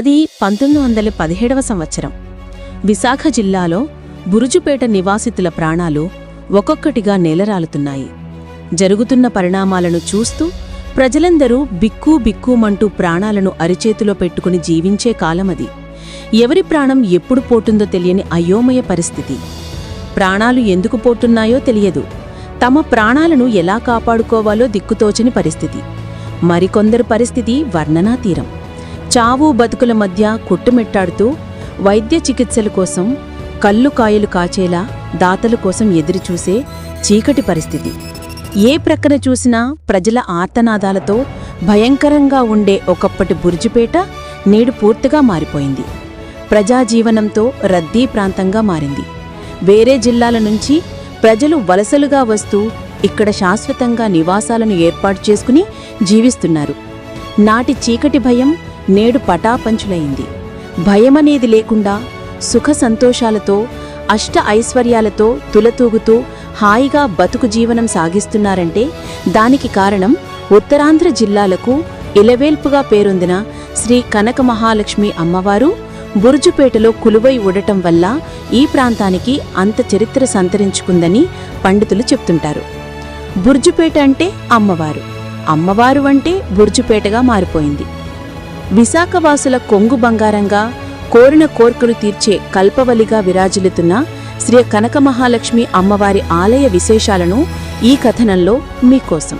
అది పంతొమ్మిది వందల పదిహేడవ సంవత్సరం. విశాఖ జిల్లాలో బురుజుపేట నివాసితుల ప్రాణాలు ఒక్కొక్కటిగా నేలరాలుతున్నాయి. జరుగుతున్న పరిణామాలను చూస్తూ ప్రజలందరూ బిక్కు బిక్కుమంటూ ప్రాణాలను అరిచేతిలో పెట్టుకుని జీవించే కాలమది. ఎవరి ప్రాణం ఎప్పుడు పోతుందో తెలియని అయోమయ పరిస్థితి. ప్రాణాలు ఎందుకు పోతున్నాయో తెలియదు. తమ ప్రాణాలను ఎలా కాపాడుకోవాలో దిక్కుతోచని పరిస్థితి. మరికొందరు పరిస్థితి వర్ణనాతీరం. చావు బతుకుల మధ్య కుట్టుమిట్టాడుతూ వైద్య చికిత్సల కోసం కళ్ళు కాయలు కాచేలా దాతల కోసం ఎదురుచూసే చీకటి పరిస్థితి. ఏ ప్రక్కన చూసినా ప్రజల ఆర్తనాదాలతో భయంకరంగా ఉండే ఒకప్పటి బుర్జుపేట నేడు పూర్తిగా మారిపోయింది. ప్రజాజీవనంతో రద్దీ ప్రాంతంగా మారింది. వేరే జిల్లాల నుంచి ప్రజలు వలసలుగా వస్తూ ఇక్కడ శాశ్వతంగా నివాసాలను ఏర్పాటు చేసుకుని జీవిస్తున్నారు. నాటి చీకటి భయం నేడు పటాపంచులైంది. భయమనేది లేకుండా సుఖ సంతోషాలతో అష్ట ఐశ్వర్యాలతో తులతూగుతూ హాయిగా బతుకు జీవనం సాగిస్తున్నారంటే దానికి కారణం ఉత్తరాంధ్ర జిల్లాలకు ఇలవేల్పుగా పేరొందిన శ్రీ కనక మహాలక్ష్మి అమ్మవారు బురుజుపేటలో కులువై ఉండటం వల్ల ఈ ప్రాంతానికి అంత చరిత్ర సంతరించుకుందని పండితులు చెప్తుంటారు. బుర్జుపేట అంటే అమ్మవారు. అమ్మవారు అంటే బుర్జుపేటగా మారిపోయింది. విశాఖవాసుల కొంగు బంగారంగా కోరిన కోర్కెలు తీర్చే కల్పవలిగా విరాజిల్లుతున్న శ్రీ కనక మహాలక్ష్మి అమ్మవారి ఆలయ విశేషాలను ఈ కథనంలో మీకోసం.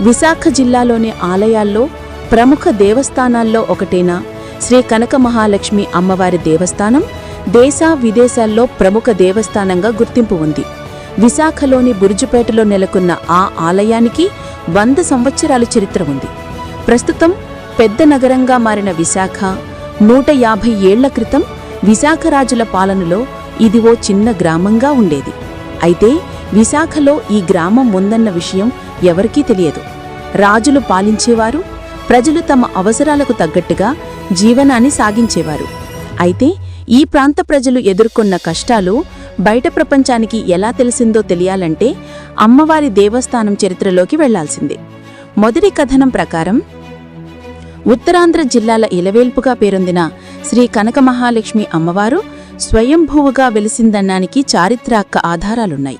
విశాఖ జిల్లాలోని ఆలయాల్లో ప్రముఖ దేవస్థానాల్లో ఒకటైన శ్రీ కనక మహాలక్ష్మి అమ్మవారి దేవస్థానం దేశ విదేశాల్లో ప్రముఖ దేవస్థానంగా గుర్తింపు ఉంది. విశాఖలోని బురుజుపేటలో నెలకొన్న ఆ ఆలయానికి వంద సంవత్సరాల చరిత్ర ఉంది. ప్రస్తుతం పెద్ద నగరంగా మారిన విశాఖ నూట యాభై ఏళ్ళ క్రితం విశాఖరాజుల పాలనలో ఇది ఓ చిన్న గ్రామంగా ఉండేది. అయితే విశాఖలో ఈ గ్రామం ఉందన్న విషయం ఎవరికీ తెలియదు. రాజులు పాలించేవారు ప్రజలు తమ అవసరాలకు తగ్గట్టుగా జీవనాన్ని సాగించేవారు. అయితే ఈ ప్రాంత ప్రజలు ఎదుర్కొన్న కష్టాలు బయట ప్రపంచానికి ఎలా తెలిసిందో తెలియాలంటే అమ్మవారి దేవస్థానం చరిత్రలోకి వెళ్ళాల్సిందే. మొదటి కథనం ప్రకారం ఉత్తరాంధ్ర జిల్లాల ఇలవేల్పుగా పేరొందిన శ్రీ కనక మహాలక్ష్మి అమ్మవారు స్వయంభూవుగా వెలిసిందన్నానికి చారిత్రాక్క ఆధారాలున్నాయి.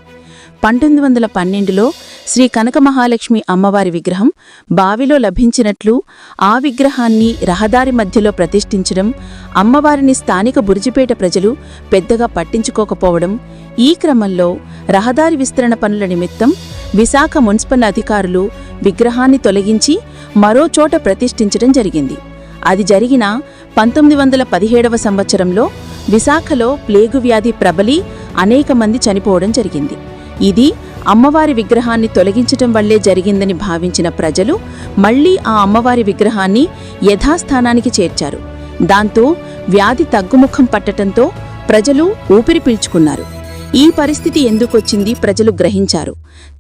పంతొమ్మిది వందల పన్నెండులో శ్రీ కనక మహాలక్ష్మి అమ్మవారి విగ్రహం బావిలో లభించినట్లు ఆ విగ్రహాన్ని రహదారి మధ్యలో ప్రతిష్ఠించడం అమ్మవారిని స్థానిక బురిజిపేట ప్రజలు పెద్దగా పట్టించుకోకపోవడం ఈ క్రమంలో రహదారి విస్తరణ పనుల నిమిత్తం విశాఖ మున్సిపల్ అధికారులు విగ్రహాన్ని తొలగించి మరో చోట ప్రతిష్ఠించడం జరిగింది. అది జరిగిన పంతొమ్మిది వందల పదిహేడవ సంవత్సరంలో విశాఖలో ప్లేగు వ్యాధి ప్రబలి అనేక మంది చనిపోవడం జరిగింది. ఇది అమ్మవారి విగ్రహాన్ని తొలగించటం వల్లే జరిగిందని భావించిన ప్రజలు మళ్ళీ ఆ అమ్మవారి విగ్రహాన్ని యథాస్థానానికి చేర్చారు. దాంతో వ్యాధి తగ్గుముఖం పట్టటంతో ప్రజలు ఊపిరి పీల్చుకున్నారు. ఈ పరిస్థితి ఎందుకొచ్చింది ప్రజలు గ్రహించారు.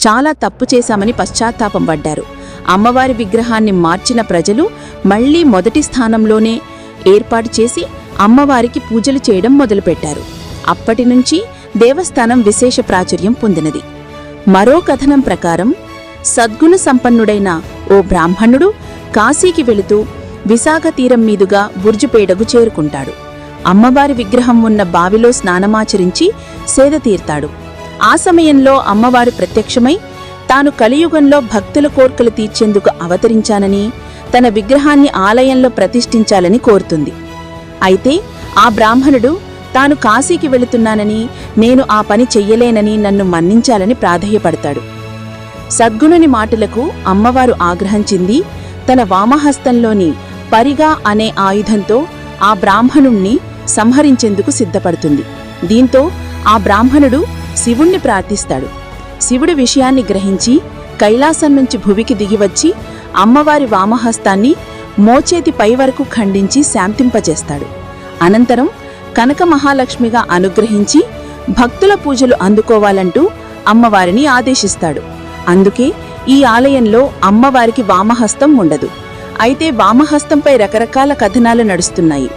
చాలా తప్పు చేశామని పశ్చాత్తాపం పడ్డారు. అమ్మవారి విగ్రహాన్ని మార్చిన ప్రజలు మళ్ళీ మొదటి స్థానంలోనే ఏర్పాటు చేసి అమ్మవారికి పూజలు చేయడం మొదలుపెట్టారు. అప్పటి నుంచి దేవస్థానం విశేష ప్రాచుర్యం పొందినది. మరో కథనం ప్రకారం సద్గుణ సంపన్నుడైన ఓ బ్రాహ్మణుడు కాశీకి వెళుతూ విశాఖ తీరం మీదుగా బుర్జుపేడకు చేరుకుంటాడు. అమ్మవారి విగ్రహం ఉన్న బావిలో స్నానమాచరించి సేద తీర్తాడు. ఆ సమయంలో అమ్మవారు ప్రత్యక్షమై తాను కలియుగంలో భక్తుల కోర్కెలు తీర్చేందుకు అవతరించానని తన విగ్రహాన్ని ఆలయంలో ప్రతిష్ఠించాలని కోరుతుంది. అయితే ఆ బ్రాహ్మణుడు తాను కాశీకి వెళుతున్నానని నేను ఆ పని చెయ్యలేనని నన్ను మన్నించాలని ప్రాధేయపడతాడు. సద్గుణుని మాటలకు అమ్మవారు ఆగ్రహించింది తన వామహస్తంలోని పరిగా అనే ఆయుధంతో ఆ బ్రాహ్మణుణ్ణి సంహరించేందుకు సిద్ధపడుతుంది. దీంతో ఆ బ్రాహ్మణుడు శివుణ్ణి ప్రార్థిస్తాడు. శివుడి విషయాన్ని గ్రహించి కైలాసం నుంచి భువికి దిగివచ్చి అమ్మవారి వామహస్తాన్ని మోచేతి పై వరకు ఖండించి శాంతింపజేస్తాడు. అనంతరం కనక మహాలక్ష్మిగా అనుగ్రహించి భక్తుల పూజలు అందుకోవాలంటూ అమ్మవారిని ఆదేశిస్తాడు. అందుకే ఈ ఆలయంలో అమ్మవారికి వామహస్తం ఉండదు. అయితే వామహస్తంపై రకరకాల కథనాలు నడుస్తున్నాయి.